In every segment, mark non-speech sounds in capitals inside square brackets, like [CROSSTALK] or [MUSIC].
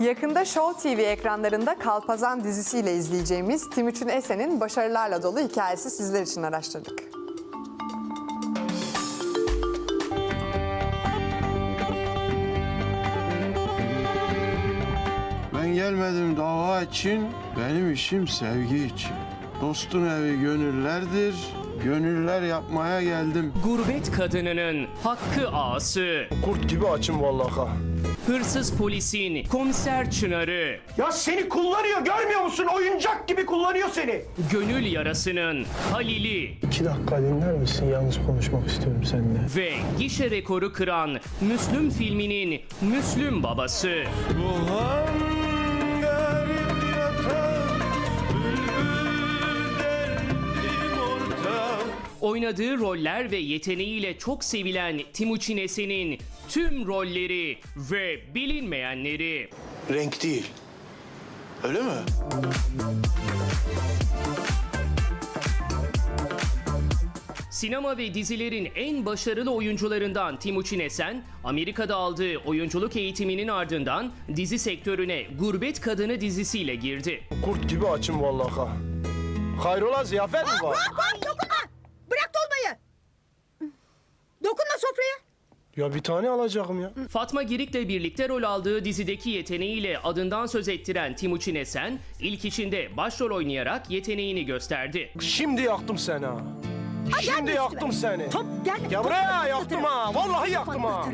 Yakında Show TV ekranlarında Kalpazan dizisiyle izleyeceğimiz Timuçin Esen'in başarılarla dolu hikayesi sizler için araştırdık. Ben gelmedim dava için, benim işim sevgi için. Dostun evi gönüllerdir, gönüller yapmaya geldim. Gurbet kadınının hakkı ağası, Kurt gibi açım vallaha. Hırsız polisin komiser çınarı, Ya seni kullanıyor görmüyor musun? Oyuncak gibi kullanıyor seni. gönül yarasının Halil'i İki dakika dinler misin? Yalnız konuşmak istiyorum seninle. ve gişe rekoru kıran Müslüm filminin Müslüm babası. Bu Oynadığı roller ve yeteneğiyle çok sevilen Timuçin Esen'in tüm rolleri ve bilinmeyenleri. renk değil. Öyle mi? Sinema ve dizilerin en başarılı oyuncularından Timuçin Esen, Amerika'da aldığı oyunculuk eğitiminin ardından dizi sektörüne Gurbet Kadını dizisiyle girdi. Kurt gibi açım vallaha. Hayrola ziyafet mi var? Bırak dolmayı! Dokunma sofraya! Ya bir tane alacağım ya. Fatma Girik'le birlikte rol aldığı dizideki yeteneğiyle adından söz ettiren Timuçin Esen, ilk içinde başrol oynayarak yeteneğini gösterdi. Şimdi yaktım seni ha. Şimdi gelme yaktım üstüme. seni. Top gel. Ya buraya yaktım ha. Vallahi yaktım ha.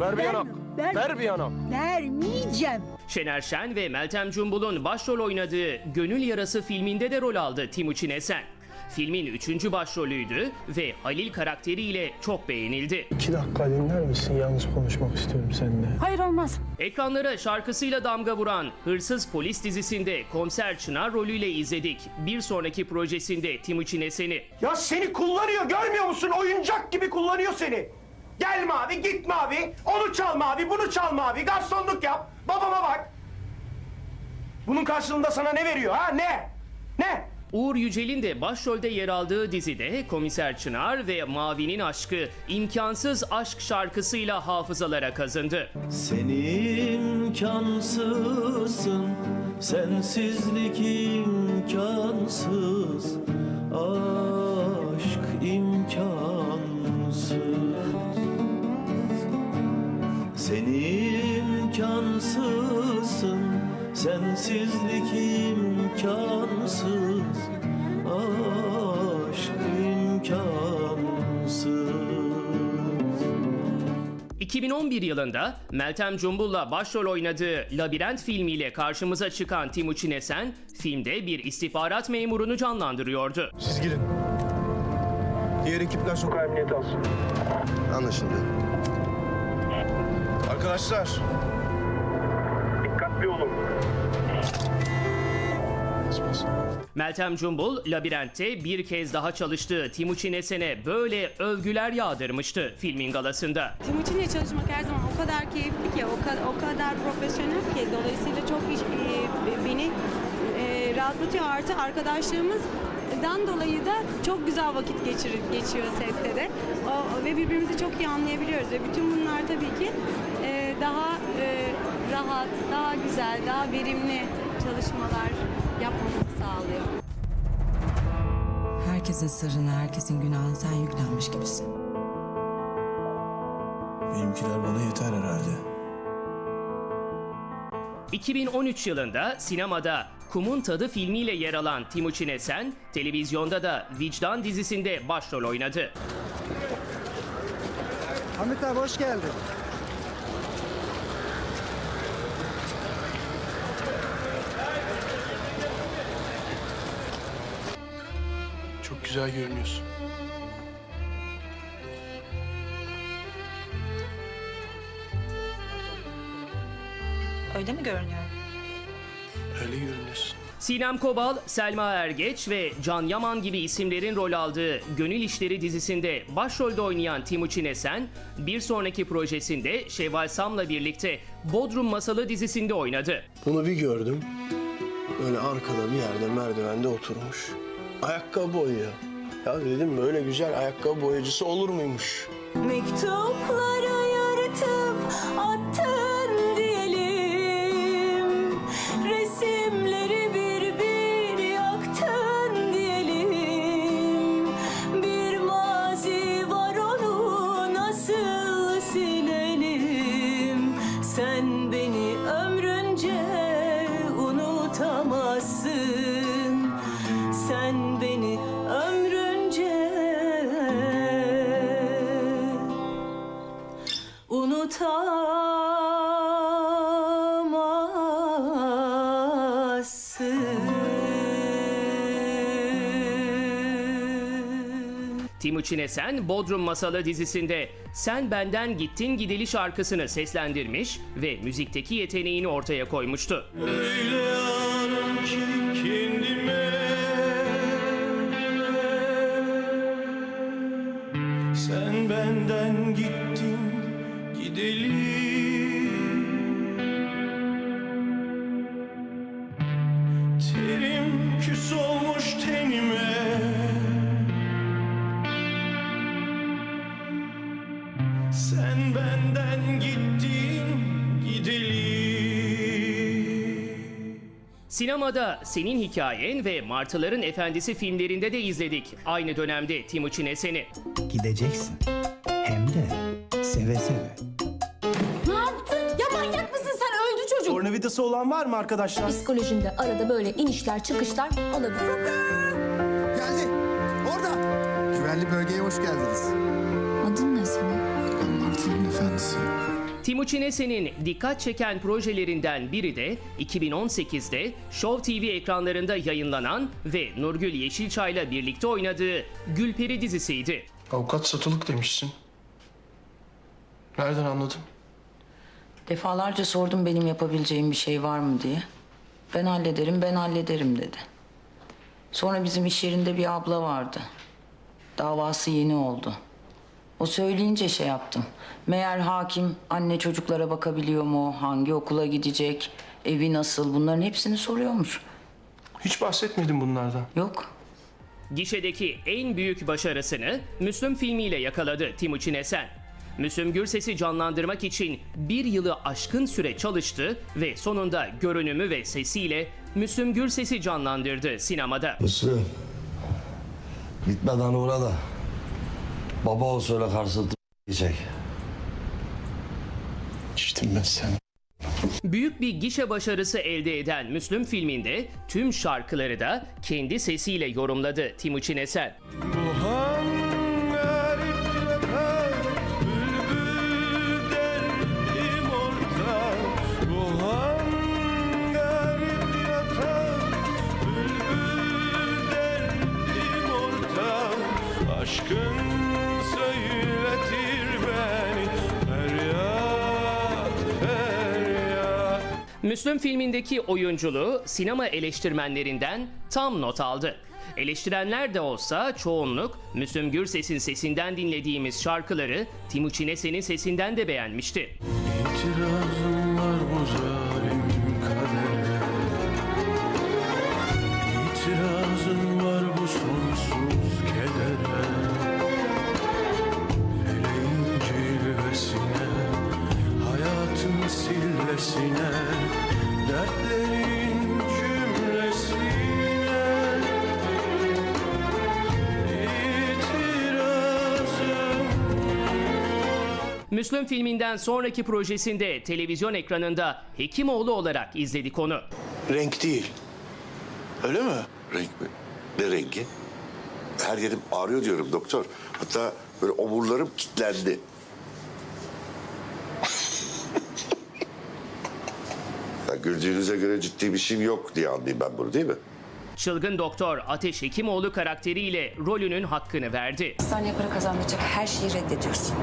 Ver bir yanak. verme. Ver bir yanak. Vermeyeceğim. Şener Şen ve Meltem Cumbul'un başrol oynadığı Gönül Yarası filminde de rol aldı Timuçin Esen. Filmin üçüncü başrolüydü ve Halil karakteriyle çok beğenildi. İki dakika dinler misin? Yalnız konuşmak istiyorum seninle. Hayır olmaz. Ekranlara şarkısıyla damga vuran Hırsız Polis dizisinde Komiser Çınar rolüyle izledik. Bir sonraki projesinde Timuçin Esen'i. Ya seni kullanıyor görmüyor musun? Oyuncak gibi kullanıyor seni. Gelme abi gitme abi. Onu çalma abi bunu çalma abi. Garsonluk yap. Babama bak. Bunun karşılığında sana ne veriyor ha? Ne? Ne? Uğur Yücel'in de başrolde yer aldığı dizide Komiser Çınar ve Mavi'nin aşkı imkansız aşk şarkısıyla hafızalara kazındı. Sen imkansızsın, sensizlik imkansız, aşk imkansız. Sen imkansızsın, sensizlik imkansız, aşk imkansız. 2011 yılında Meltem Cumbul'la başrol oynadığı Labirent filmiyle karşımıza çıkan Timuçin Esen, filmde bir istihbarat memurunu canlandırıyordu. Siz girin. Diğer ekipler sokağa emniyete alsın. Anlaşıldı. Arkadaşlar, Dikkatli olun. Meltem Cumbul, Labirent'te bir kez daha çalıştığı Timuçin Esen'e böyle övgüler yağdırmıştı filmin galasında. Timuçin'le çalışmak her zaman o kadar keyifli ki, o kadar, o kadar profesyonel ki dolayısıyla çok iş- e, beni e, rahatlatıyor. Artı arkadaşlığımızdan dolayı da çok güzel vakit geçirir, geçiyor sette de. O, ve birbirimizi çok iyi anlayabiliyoruz ve bütün bunlar tabii ki e, daha e, rahat, daha güzel, daha verimli çalışmalar yapmamızı sağlıyor. Herkesin sırrını, herkesin günahını sen yüklenmiş gibisin. Benimkiler bana yeter herhalde. 2013 yılında sinemada Kumun Tadı filmiyle yer alan Timuçin Esen, televizyonda da Vicdan dizisinde başrol oynadı. Hamit abi hoş geldin. Güzel görünüyorsun. Öyle mi görünüyor? Öyle görünüyorsun. Sinem Kobal, Selma Ergeç ve Can Yaman gibi isimlerin rol aldığı Gönül İşleri dizisinde başrolde oynayan Timuçin Esen, bir sonraki projesinde Şevval Sam'la birlikte Bodrum Masalı dizisinde oynadı. bunu bir gördüm. Böyle arkada bir yerde merdivende oturmuş. Ayakkabı boyuyor. Ya dedim böyle güzel ayakkabı boyacısı olur muymuş? Mektupları Timuçin Esen, Bodrum Masalı dizisinde Sen Benden Gittin Gideli şarkısını seslendirmiş ve müzikteki yeteneğini ortaya koymuştu. Öyle yanım ki kendime benden gittin gideli Sinemada Senin Hikayen ve Martıların Efendisi filmlerinde de izledik. Aynı dönemde Timuçin Esen'i. Gideceksin. Hem de seve seve. Ne yaptın? Ya manyak mısın sen? Öldü çocuk. Tornavidası olan var mı arkadaşlar? Psikolojinde arada böyle inişler çıkışlar olabilir. Geldi. Orada. Güvenli bölgeye hoş geldiniz. Efendisi. Timuçin Esen'in dikkat çeken projelerinden biri de 2018'de Show TV ekranlarında yayınlanan ve Nurgül Yeşilçay'la birlikte oynadığı Gülperi dizisiydi. Avukat satılık demişsin. Nereden anladın? Defalarca sordum benim yapabileceğim bir şey var mı diye. Ben hallederim, ben hallederim dedi. Sonra bizim iş yerinde bir abla vardı. Davası yeni oldu. O söyleyince şey yaptım. Meğer hakim anne çocuklara bakabiliyor mu, hangi okula gidecek, evi nasıl bunların hepsini soruyormuş. Hiç bahsetmedin bunlardan. Yok. Gişedeki en büyük başarısını Müslüm filmiyle yakaladı Timuçin Esen. Müslüm Gürses'i canlandırmak için bir yılı aşkın süre çalıştı ve sonunda görünümü ve sesiyle Müslüm Gürses'i canlandırdı sinemada. Müslüm. Gitmeden uğra da. Baba o söyle karşılıklı diyecek. İçtim ben sen. Büyük bir gişe başarısı elde eden Müslüm filminde tüm şarkıları da kendi sesiyle yorumladı Timuçin Esen. Müslüm filmindeki oyunculuğu sinema eleştirmenlerinden tam not aldı. Eleştirenler de olsa çoğunluk Müslüm Gürses'in sesinden dinlediğimiz şarkıları Timuçin Esen'in sesinden de beğenmişti. İtirazım Müslüm filminden sonraki projesinde televizyon ekranında Hekimoğlu olarak izledik onu. Renk değil. Öyle mi? Renk mi? Ne rengi? Her yerim ağrıyor diyorum doktor. Hatta böyle omurlarım kilitlendi. [LAUGHS] ya güldüğünüze göre ciddi bir şeyim yok diye anlayayım ben bunu değil mi? Çılgın Doktor Ateş Hekimoğlu karakteriyle rolünün hakkını verdi. Hastaneye para kazanmayacak her şeyi reddediyorsun.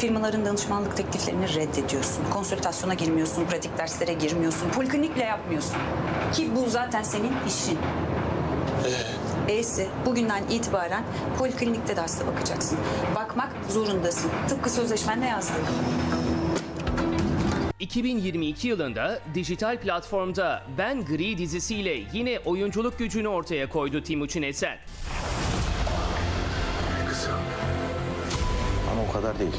Firmaların danışmanlık tekliflerini reddediyorsun. Konsültasyona girmiyorsun, pratik derslere girmiyorsun, poliklinikle yapmıyorsun. Ki bu zaten senin işin. E'si bugünden itibaren poliklinikte derste bakacaksın. Bakmak zorundasın. Tıpkı sözleşmende yazdığı. 2022 yılında dijital platformda Ben Gri dizisiyle yine oyunculuk gücünü ortaya koydu Timuçin Esen. Ama o kadar değil.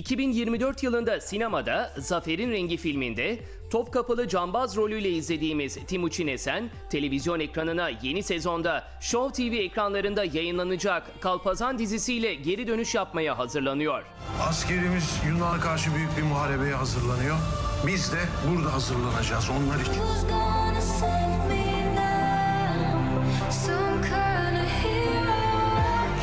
...2024 yılında sinemada Zafer'in Rengi filminde Topkapılı Cambaz rolüyle izlediğimiz Timuçin Esen, televizyon ekranına yeni sezonda Show TV ekranlarında yayınlanacak Kalpazan dizisiyle geri dönüş yapmaya hazırlanıyor. Askerimiz Yunan'a karşı büyük bir muharebeye hazırlanıyor. Biz de burada hazırlanacağız onlar için.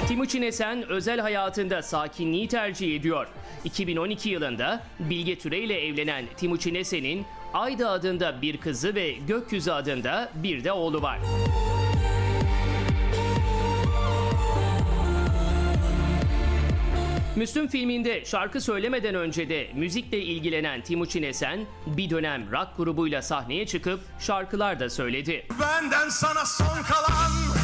Timuçin Esen özel hayatında sakinliği tercih ediyor. 2012 yılında Bilge Türe ile evlenen Timuçin Esen'in Ayda adında bir kızı ve Gökyüzü adında bir de oğlu var. Müslüm filminde şarkı söylemeden önce de müzikle ilgilenen Timuçin Esen bir dönem rock grubuyla sahneye çıkıp şarkılar da söyledi. Benden sana son kalan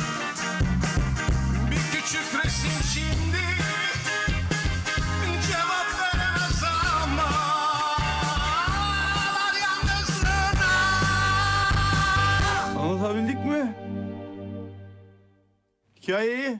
Que aí?